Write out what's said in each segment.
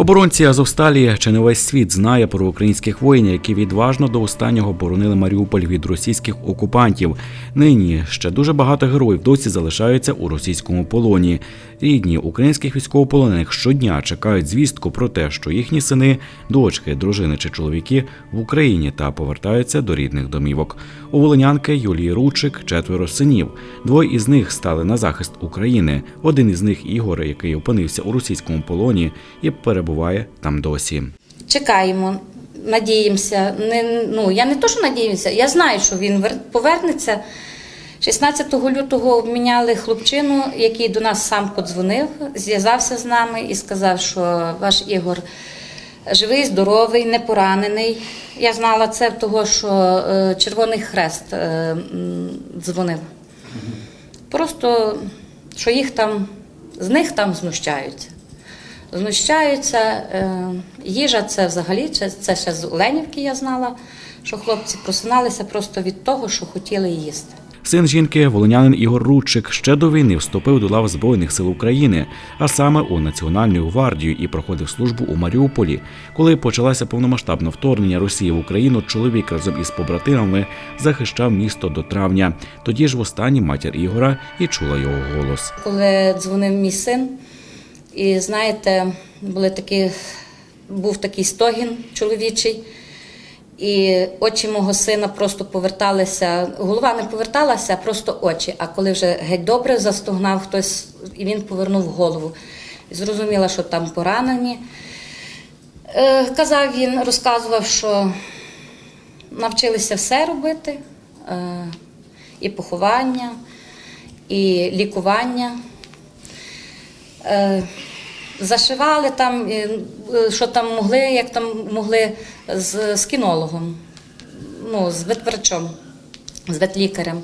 Оборонці Азовсталі чи не весь світ знає про українських воїнів, які відважно до останнього боронили Маріуполь від російських окупантів. Нині ще дуже багато героїв досі залишаються у російському полоні. Рідні українських військовополонених щодня чекають звістку про те, що їхні сини, дочки, дружини чи чоловіки в Україні та повертаються до рідних домівок. У волинянки Юлії Ручик четверо синів. Двоє із них стали на захист України. Один із них Ігор, який опинився у російському полоні і перебуває там досі. Чекаємо, надіємося. Не, ну, я не то, що надіюся, я знаю, що він повернеться. 16 лютого обміняли хлопчину, який до нас сам подзвонив, зв'язався з нами і сказав, що ваш Ігор живий, здоровий, не поранений. Я знала це того, що е, Червоний Хрест е, дзвонив. Просто, що їх там, з них там знущаються. Знущаються. Е, їжа це взагалі, це, ще з Оленівки я знала, що хлопці просиналися просто від того, що хотіли їсти. Син жінки, волинянин Ігор Рудчик, ще до війни вступив до лав Збройних сил України, а саме у Національну гвардію і проходив службу у Маріуполі. Коли почалося повномасштабне вторгнення Росії в Україну, чоловік разом із побратимами захищав місто до травня. Тоді ж востаннє матір Ігора і чула його голос. Коли дзвонив мій син, і знаєте, були такі, був такий стогін чоловічий, і очі мого сина просто поверталися, голова не поверталася, а просто очі. А коли вже геть добре застогнав хтось, і він повернув голову. І зрозуміла, що там поранені. Е, Казав він, розказував, що навчилися все робити, е, і поховання, і лікування. Е, Зашивали там, е, що там могли, як там могли з, з кінологом, ну, з ветврачом, з ветлікарем.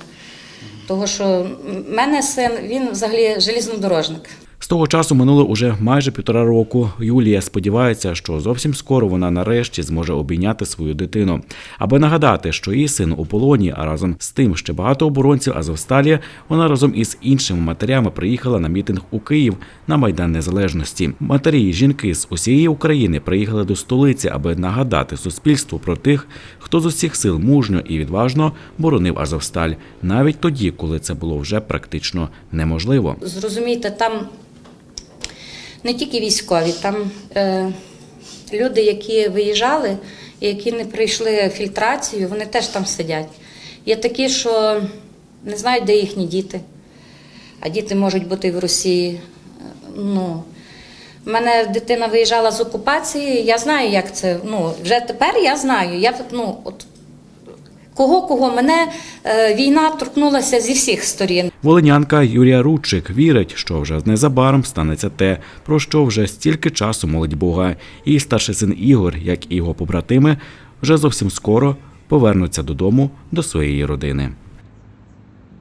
Того, що в мене син, він взагалі желізнодорожник. З того часу минуло уже майже півтора року. Юлія сподівається, що зовсім скоро вона нарешті зможе обійняти свою дитину. Аби нагадати, що її син у полоні, а разом з тим ще багато оборонців Азовсталі, вона разом із іншими матерями приїхала на мітинг у Київ на Майдан Незалежності. Матері і жінки з усієї України приїхали до столиці, аби нагадати суспільству про тих, хто з усіх сил мужньо і відважно боронив Азовсталь, навіть тоді, коли це було вже практично неможливо. Зрозумійте, там не тільки військові, там е, люди, які виїжджали, які не пройшли фільтрацію, вони теж там сидять. Є такі, що не знають, де їхні діти, а діти можуть бути в Росії. Е, Ну, у мене дитина виїжджала з окупації, я знаю, як це. Ну, вже тепер я знаю. Я, ну, от, кого кого мене е, війна торкнулася зі всіх сторін. Волинянка Юрія Рудчик вірить, що вже незабаром станеться те, про що вже стільки часу молить Бога. І старший син Ігор, як і його побратими, вже зовсім скоро повернуться додому до своєї родини.